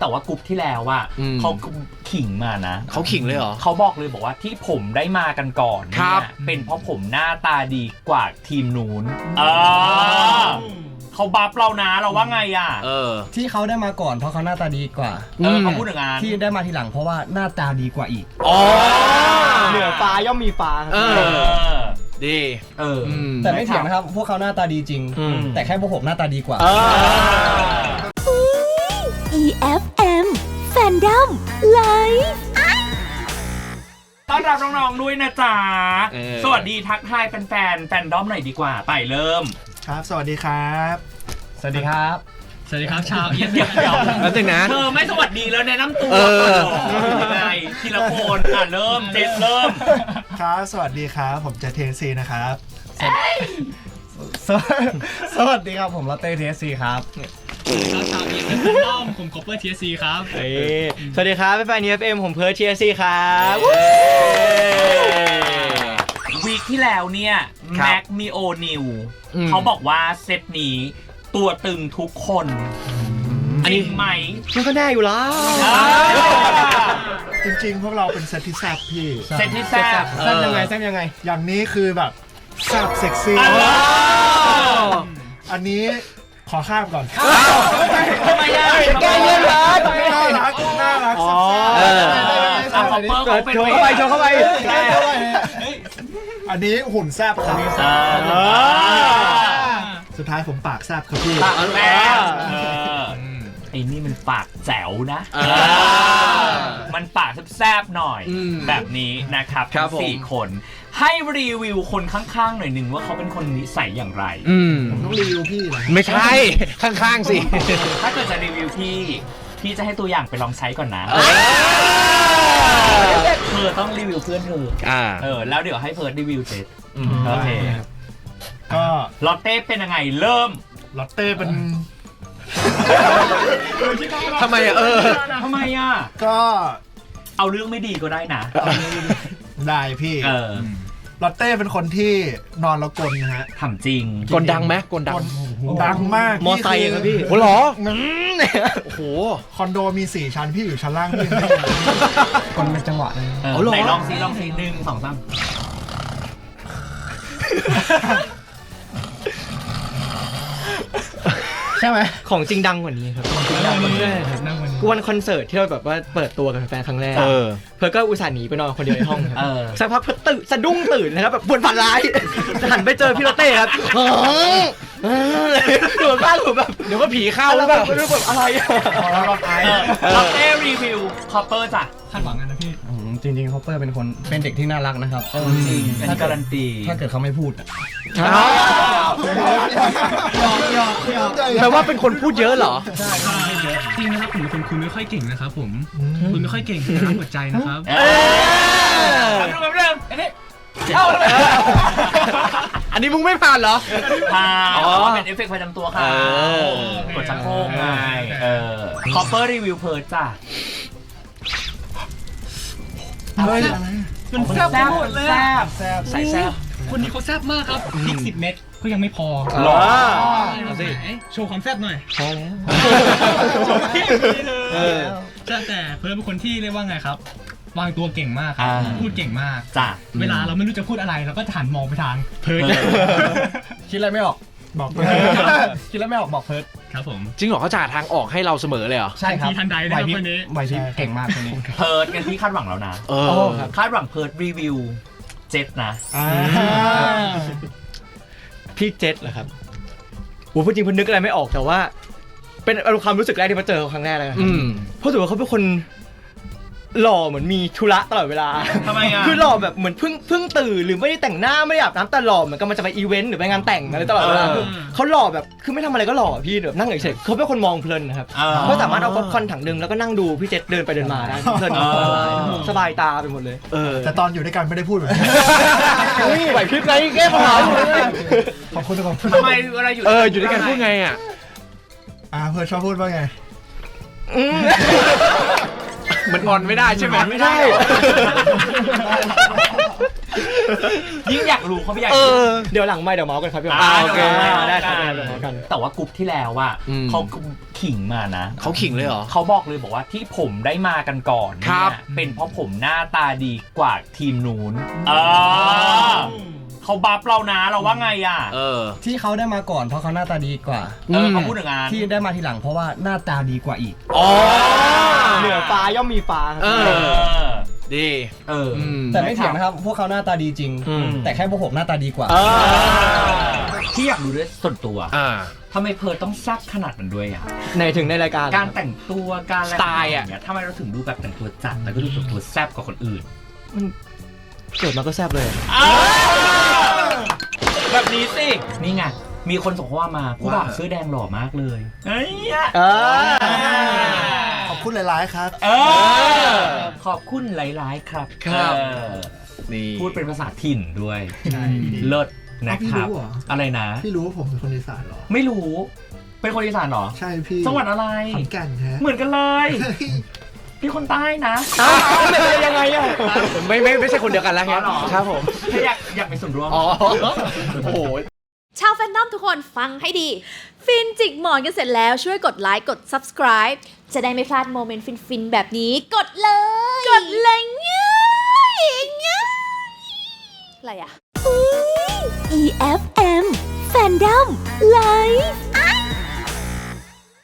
แต่ว่ากรุ๊ปที่แล้วอะอืม เขาขิงมานะ เขาขิงเลยเหรอ เขาบอกเลยบอกว่าที่ผมได้มากันก่อนครัเนี่บยเป็นเพราะผมหน้าตาดีกว่าทีมนู้นเออเขาบัฟเรานะเราว่าไงอะเออ ที่เขาได้มาก่อนเพราะเขาหน้าตาดีกว่า เออเขาพูดอย่างนั้นที่ได้มาทีหลังเพราะว่าหน้าตาดีกว่าอีก อ๋อ เหนือฟ้าย่อมมีฟ้าครับ เอเออดี เอออมแต่ไม่เถียงนะครับ พวกเขาหน้าตาดีจริง อืม แต่แค่พวกผมหน้าตาดีกว่า EFM Fandom Live ต้อนรับน้องๆด้วยนะจ๊ะ เออ สวัสดีทักทายแฟนๆแฟนด้อมหน่อยดีกว่า ไปเริ่ม ครับ สวัสดีครับ สวัสดีครับ สวัสดีครับชาวเอียเดี๋ยวเดี๋ยวแป๊บนึงนะ เธอไม่สวัสดีแล้วแนะนำตัวเออ ก่อนเหรอยังไงทีละคนอะเริ่มเจสเริ่ม ครับ สวัสดีครับ ผมเจะเทนซีนะครับสวัสสวัสดีครับผมลอตเต้เทสซีครับ ครับชาวเอียเป็นด้อมผมคอปเปอร์ทีซีครับสวัสดีครับแฟนๆ EFM ผมเพิร์ทเทียซีครับวีคที่แล้วเนี่ยครับ แม็กมีโอนิวอืม เขาบอกว่าเซตนี้ตัวตึงทุกคนอันนี้จริงไหม มันก็แน่อยู่แล้ว อ่า จริงๆ พวกเราเป็นเซตที่แซ่บพี่เซตที่แซ่บแซ่บยังไงแซ่บยังไง อย่างนี้คือแบบแซ่บเซ็กซี่อ้าวอันนี้ ขอข้ามก่อนทำไมอะแก้เย็นเหรอ น่ารักน่ารักแซ่บเอออะคอเปิดขาเป็นโชว์เข้าไปโชว์เข้าไปแซ่บอันนี้หุ่นแซ่บครับอ่สุดท้ายผมปากแซ่บครับพี่ ปากแซ่บเออ ไอ้นี่มันปากแจ๋วนะอ่ามันปากแซ่บๆหน่อย อืมแบบนี้นะครับครับทั้งสี่ผมคน ให้รีวิวคนข้างๆหน่อยหนึ่งว่าเขาเป็นคนนิสัยอย่างไร อืม ต้องรีวิวพี่เหรอไม่ใช่ ข้างๆสิ ถ้าเกิดจะรีวิวพี่พี่จะให้ตัวอย่างไปลองใช้ก่อนนะเออเธอต้องรีวิวเพื่อนเธออ่า เออแล้วเดี๋ยวให้เพิร์ดรีวิวเจ็ดโอเคก็ลอตเต้เป็นยังไงเริ่ม ลอตเต้เป็น ทำไมอะเออ ทำไมอะ ก็เอาเรื่องไม่ดีก็ได้นะได้พี่เออลอตเต้เป็นคนที่นอนแล้วกลนนะฮะทำจริง กลดังไหมกลดังกลดังมากมอไซค์ครับพี่โอ้โหเหรอโอ้โห คอนโดมีสี่ชั้นพี่อยู่ชั้นล่างพี่คนเป็นจังหวะเลยเออเอาเหรอ ไหนลองซิลองซิหนึ่งสองสาม ช่ไหมของจริงดังกว่านี้ครับนั่งวันนี้นั่งวันนี้กูวันคอนเสิร์ตที่เราแบบว่าเปิดตัวกับแฟนๆครั้งแรกเออเพื่อก็อุตส่าห์หนีไปนอนคนเดียวในห้องคเอรับอสักพักเพื่อตื่นสะดุ้งตื่นนะครับแบบบนฝันร้ายหันไปเจอพี่โรเต้ครับหนูบ้านหนูแบบเดี๋ยวก็ผีเข้าแล้วแบบไม่รู้แบบอะไรอะลอตเต้รีวิวคอปเปอร์จ้ะคาดหวังกันนะพี่อืม จริงๆเขาเปอร์เป็นคนเป็นเด็กที่น่ารักนะครับจริงอันนี้การันตีถ้าเกิดเขาไม่พูดอะแปลว่าเป็นคนพูดเยอะเหรอ จริงนะครับผมเป็นคนคุยไม่ค่อยเก่งนะครับผมคุยไม่ค่อยเก่งแต่รักหัวใจนะครับเออแป๊บนึงแป๊บนึงอันนี้อันนี้มึงไม่ผ่านเหรอพาอ๋อ๋ออเป็นเอฟเฟกต์ไฟจำตัวค่ะเออกดชักโครกไงเออคอปเปอร์รีวิวเพิร์ดจ้ะ มันแซ่บไปหมดเลยแซ่อะบแซ่บใส่แซ่บ คนนี้เขาแซ่บมากครับพริกสิบเม็ดก็ยังไม่พอหรอเอาสิโชว์ความแซ่บหน่อยพอแล้วเออแต่แต่เพื่อนเป็นคนที่เรียกว่าไงครับ วางตัวเก่งมากครับอ่า พูดเก่งมาก จ้ะ เวลาเราไม่รู้จะพูดอะไรเราก็หันมองไปทางเพิร์ดเออคิดอะไรไม่ออก บอกไปคิดอะไรไม่ออกบอกเพิร์ทครับผมจริงเหรอเขาจะหาทางออกให้เราเสมอเลยเหรอ ใช่ครับทันทีทันใดนะครับไหวพริบคนนี้ ไหวพริบเก่งมากคนนี้ เพิร์ดกันที่คาดหวังแล้วนะ เอโอ้อครับคาดหวังเพิร์ดรีวิวเจ็ดนะอ่าพี่เจษเหรอครับโอ้พูดจริงเพิ่นนึกอะไรไม่ออกแต่ว่า เป็นอารมณ์ความรู้สึกแรกที่มาเจอเขาครั้งแรกเลยนะครับอืมเพราะถือว่าเขาเป็นคน หล่อเหมือนมีธุระตลอดเวลาทำไมอะ คือหล่อแบบเหมือนเพิ่งเพิ่งตื่นหรือไม่ได้แต่งหน้าไม่ได้อาบน้ำแต่หล่อเหมือนกำลังจะไปอีเวนต์หรือไปงานแต่งอะไรตลอดเวลาเออคือเขาหล่อแบบคือไม่ทำอะไรก็หล่อพี่แบบนั่งเฉยๆเขาเป็นคนมองเพลินนะครับเออเขาสามารถเอาป๊อปคอร์นถังหนึ่งแล้วก็นั่งดูพี่เจษเดินไปเดินมาได้เพลินเออสบายตาไปหมดเลยเออแต่ตอนอยู่ด้วยกันไม่ได้พูดแบบนี้ไหวพริบไงแก้ปัญหาอยู่เลยขอบคุณขอบคุณทำไมเวลาอยู่เอออยู่ด้วยกันพูดไงอะอ่าเพื่อนชอบพูดว่าไงมั นงอนไม่ได้ใช่ไหมไม่ได้ ยิ่งอยากรู้เขาไม่อยากเอรู้ อ เดี๋ยวหลังไม่เดี๋ยวเมาส์กันครับพี่อ่าโอเคได้ครับเดี๋ยวเมาส์กัน แต่ว่ากรุ๊ปที่แล้วอะอืม เขาขิงมานะ เขาขิงเลยเหรอ เขาบอกเลยบอกว่าที่ผมได้มากันก่อนครัเนี่บยเป็นเพราะผมหน้าตาดีกว่าทีมนู้นเออเขาบัฟเรานะเราว่าไงอะเออ ที่เขาได้มาก่อนเพราะเขาหน้าตาดีกว่า เออเขาพูดอย่างนั้นที่ได้มาทีหลังเพราะว่าหน้าตาดีกว่าอีก อ๋อเหนือฟ้า ย่อมมีฟ้าครับ เอเออดี เอออมแต่ไม่เถียงนะครับ พวกเขาหน้าตาดีจริง อืม แต่แค่พวกผมหน้าตาดีกว่าเออที่อยากรู้ด้วยส่วนตัวอ่า ทำไมเพิร์ทต้องแซ่บขนาดนั้นด้วยอะ ในถึงในรายการ การแต่งตัวการอะไรสไตล์อะ ย่างเงี้ยทำไมเราถึงดูแบบแต่งตัวจัดแล้วก็ดูแต่งตัวแซ่บกว่าคนอื่น เกิดมาก็แซบเลย แบบนี้สิ นี่ไง มีคนส่งข้อความมาผู้บ่าวเสื้อแดงหล่อมากเลยเฮ้ย เออขอบ คุณหลาย ๆ ครับ เออ ขอบคุณหลาย ๆ ครับครับ เออนี่พูดเป็นภาษาถิ่นด้วยใช่เลิศนะอ้าวพี่ครับรู้เหรออะไรนะ พี่รู้ว่าผมเป็นคนอีสานเหรอ ไม่รู้ เป็นคนอีสานเหรอใช่พี่จังหวัดอะไร ขอนแก่นฮะเหมือนกันเลยพี่คนใต้นะอ้าวเป็นไปได้ยังไงอะไม่ไม่ไม่ใช่คนเดียวกันแล้วอ๋อเหรอครับผม แค่อยากอยากเป็นส่วนร่วม อ๋อ โอ้โห ชาวแฟนนอมทุกคนฟังให้ดี ฟินจิกหมอนกันเสร็จแล้วช่วยกดไลค์กด subscribe จะได้ไม่พลาดโมเมนต์ฟินๆ แบบนี้ กดเลย กดเลยง่ายง่ายอะไรอะ EFM Fandom Live